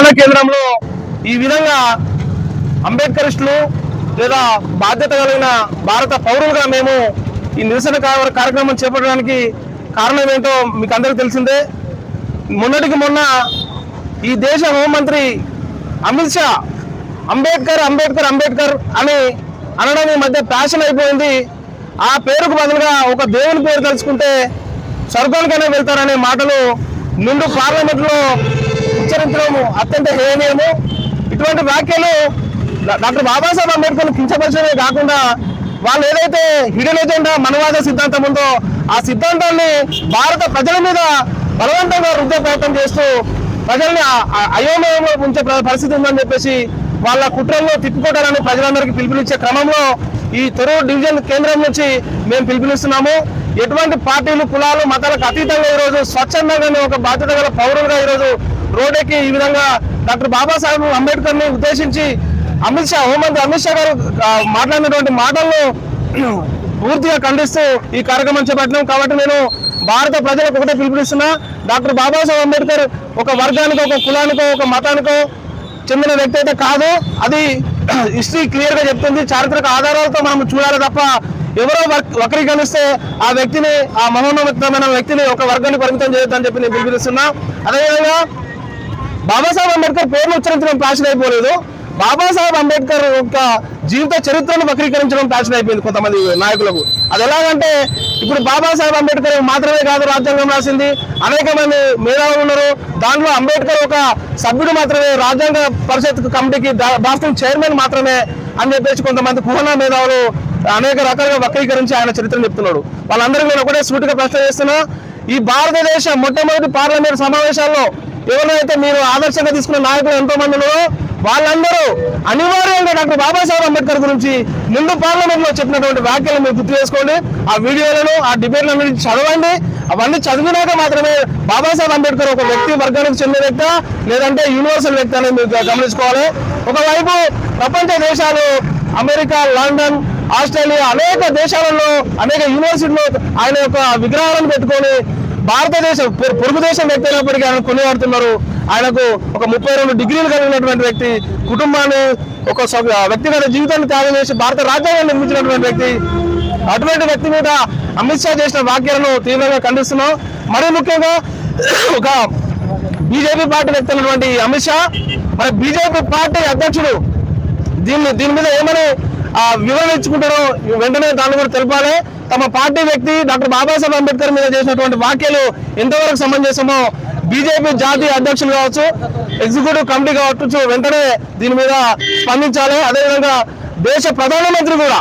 మండల కేంద్రంలో ఈ విధంగా అంబేద్కరిస్టులు లేదా బాధ్యత కలిగిన భారత పౌరులుగా మేము ఈ నిరసన కార్యక్రమం చేపట్టడానికి కారణం ఏంటో మీకు అందరికీ తెలిసిందే. మొన్నటికి మొన్న ఈ దేశ హోంమంత్రి అమిత్ షా అంబేద్కర్ అంబేద్కర్ అంబేద్కర్ అని అనడం ఈ మధ్య ప్యాషన్ అయిపోయింది. ఆ పేరుకు బదులుగా ఒక దేవుని పేరు తలుచుకుంటే స్వర్గానికైనా వెళ్తారనే మాటలు నిండు పార్లమెంట్లో ఉచ్చరించడం అత్యంత హేయనీయము ఇటువంటి వ్యాఖ్యలు డాక్టర్ బాబాసాహెబ్ అంబేద్కర్ను కించపరచడమే కాకుండా వాళ్ళు ఏదైతే హిడెన్ ఎజెండా మనవాద సిద్ధాంతం ఉందో ఆ సిద్ధాంతాన్ని భారత ప్రజల మీద బలవంతంగా రుద్దే ప్రయత్నం చేస్తూ ప్రజల్ని అయోమయంలో ఉంచే ప్ర- పరిస్థితి ఉందని చెప్పేసి వాళ్ళ కుట్రల్లో తిప్పుకోవడానికి ప్రజలందరికీ పిలుపునిచ్చే క్రమంలో ఈ తొరూరు డివిజన్ కేంద్రం నుంచి మేము పిలుపునిస్తున్నాము. ఎటువంటి పార్టీలు కులాలు మతాలకు అతీతంగా ఈరోజు స్వచ్ఛందంగానే ఒక బాధ్యత గల పౌరులుగా ఈరోజు రోడ్డెక్కి ఈ విధంగా డాక్టర్ బాబాసాహెబ్ అంబేద్కర్ని ఉద్దేశించి అమిత్ షా హోంమంత్రి అమిత్ షా గారు మాట్లాడినటువంటి మాటలను పూర్తిగా ఖండిస్తూ ఈ కార్యక్రమం చేపట్టినాం. కాబట్టి నేను భారత ప్రజలకు ఒకటే పిలుపునిస్తున్నా. డాక్టర్ బాబాసాహెబ్ అంబేద్కర్ ఒక వర్గానికో ఒక కులానికో ఒక మతానికో చెందిన వ్యక్తి అయితే కాదు. అది హిస్టరీ క్లియర్గా చెప్తుంది. చారిత్రక ఆధారాలతో మనం చూడాలి తప్ప ఎవరో వక్- వక్రీకరిస్తే ఆ వ్యక్తిని ఆ మహోన్నతమైన వ్యక్తిని ఒక వర్గాన్ని పరిమితం చేయొద్దని చెప్పి నేను పిలుపునిస్తున్నా. అదేవిధంగా బాబాసాహెబ్ అంబేద్కర్ పేర్లు ఉచ్చరించడం ప్యాషన్ అయిపోలేదు. బాబాసాహెబ్ అంబేద్కర్ యొక్క జీవిత చరిత్రను వక్రీకరించడం ఫ్యాషన్ అయిపోయింది కొంతమంది నాయకులకు. అది ఎలాగంటే ఇప్పుడు బాబాసాహెబ్ అంబేద్కర్ మాత్రమే కాదు రాజ్యాంగం రాసింది అనేక మంది మేధావులు ఉన్నారు. దాంట్లో అంబేద్కర్ ఒక సభ్యుడు మాత్రమే రాజ్యాంగ పరిషత్ కమిటీకి దా- చైర్మన్ మాత్రమే అని చెప్పేసి కొంతమంది కుహనా మేధావులు అనేక రకాలుగా వక్రీకరించి ఆయన చరిత్రను చెప్తున్నాడు. వాళ్ళందరూ నేను ఒకటే సూటిగా ప్రశ్న చేస్తున్నా ఈ భారతదేశ మొట్టమొదటి పార్లమెంట్ సమావేశాల్లో ఎవరైతే మీరు ఆదర్శంగా తీసుకున్న నాయకులు ఎంతో మంది ఉన్నారో వాళ్ళందరూ అనివార్యంగా డాక్టర్ బాబాసాహెబ్ అంబేద్కర్ గురించి ముందు పార్లమెంట్లో చెప్పినటువంటి వ్యాఖ్యలు మీరు గుర్తు చేసుకోండి. ఆ వీడియోలను ఆ డిబేట్లను చదవండి. అవన్నీ చదివినాక మాత్రమే బాబాసాహెబ్ అంబేద్కర్ ఒక వ్యక్తి వర్గానికి చెందిన వ్యక్త లేదంటే యూనివర్సల్ వ్యక్తి అనేది మీరు గమనించుకోవాలి. ఒకవైపు ప్రపంచ దేశాలు అమెరికా లండన్ ఆస్ట్రేలియా అనేక దేశాలలో అనేక యూనివర్సిటీలో ఆయన యొక్క విగ్రహాలను పెట్టుకొని భారతదేశం పొరుగు దేశం వ్యక్తి అయినప్పటికీ ఆయన కొనియాడుతున్నారు. ఆయనకు ఒక ముప్పై రెండు డిగ్రీలు కలిగినటువంటి వ్యక్తి కుటుంబాన్ని ఒక వ్యక్తిగత జీవితాన్ని త్యాగం చేసి భారత రాజ్యాంగాన్ని నిర్మించినటువంటి వ్యక్తి. అటువంటి వ్యక్తి మీద అమిత్ షా చేసిన వ్యాఖ్యలను తీవ్రంగా ఖండిస్తున్నాం. మరీ ముఖ్యంగా ఒక బీజేపీ పార్టీ వ్యక్తి అయినటువంటి అమిత్ షా మరి బీజేపీ పార్టీ అధ్యక్షుడు దీన్ని దీని మీద ఏమని ఆ, వివరణ ఇచ్చుకుంటారో వెంటనే దాన్ని కూడా తెలపాలి. తమ పార్టీ వ్యక్తి డాక్టర్ బాబాసాహెబ్ అంబేద్కర్ మీద చేసినటువంటి వ్యాఖ్యలు ఎంతవరకు సమంజసమో బీజేపీ జాతీయ అధ్యక్షులు కావచ్చు ఎగ్జిక్యూటివ్ కమిటీ కావచ్చు వెంటనే దీని మీద స్పందించాలి. అదేవిధంగా దేశ ప్రధానమంత్రి కూడా